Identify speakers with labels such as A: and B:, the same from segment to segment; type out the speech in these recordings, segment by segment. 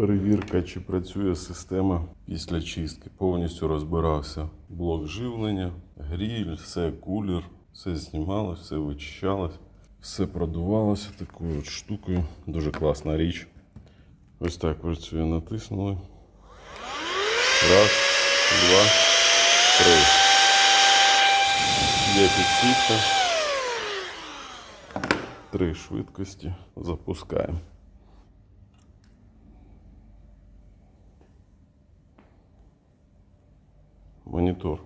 A: Перевірка, чи працює система після чистки. Повністю розбирався блок живлення, гріль, все кулер, все знімалось, все вичищалось, все продувалося такою от штукою. Дуже класна річ. Ось так працює, натиснули. Раз, два, три. Є підсвітка. Три швидкості. Запускаємо. Монітор.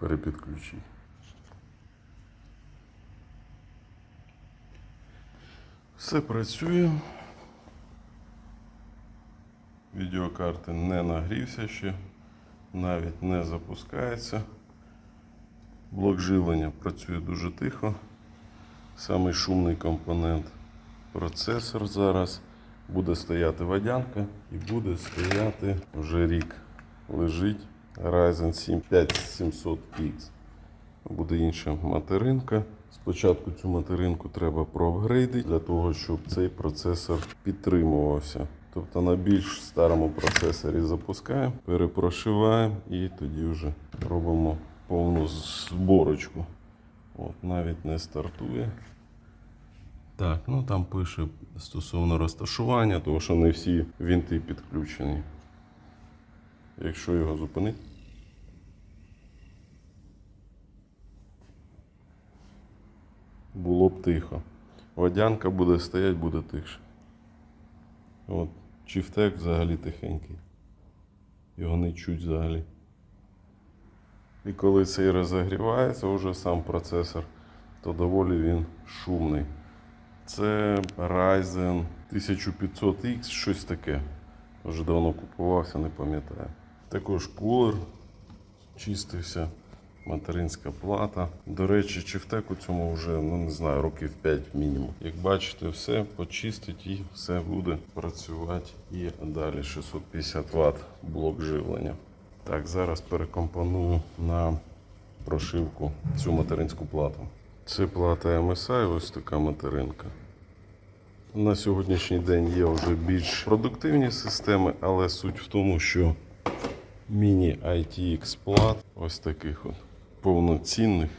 A: Перепідключи. Все працює. Відеокарти не нагрівся ще, навіть не запускається. Блок живлення працює дуже тихо. Самий шумний компонент процесор зараз. Буде стояти водянка і буде стояти вже рік. Лежить Ryzen 7 5700X. Буде інша материнка. Спочатку цю материнку треба проапгрейдити для того, щоб цей процесор підтримувався. Тобто на більш старому процесорі запускаємо, перепрошиваємо і тоді вже робимо повну зборочку. От, навіть не стартує. Так, ну там пише стосовно розташування, тому що не всі вінти підключені. Якщо його зупинити. Було б тихо. Водянка буде стояти, буде тихше. От, чифтек взагалі тихенький. Його не чуть взагалі. І коли цей розігрівається вже сам процесор, то доволі він шумний. Це Ryzen 1500X, щось таке. Вже давно купувався, не пам'ятаю. Також кулер чистився, материнська плата. До речі, чифтек у цьому вже, ну не знаю, років 5 мінімум. Як бачите, все почистить і все буде працювати. І далі 650 Вт блок живлення. Так, зараз перекомпоную на прошивку цю материнську плату. Це плата MSI, ось така материнка. На сьогоднішній день є вже більш продуктивні системи, але суть в тому, що міні ITX плат, ось таких от повноцінних.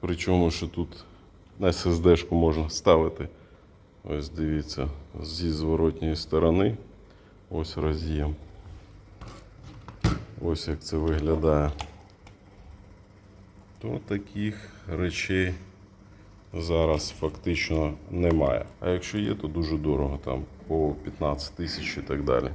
A: Причому, що тут на SSD-шку можна ставити. Ось дивіться, зі зворотньої сторони. Ось роз'єм. Ось як це виглядає. То таких речей зараз фактично немає. А якщо є, то дуже дорого, там по 15 тисяч і так далі.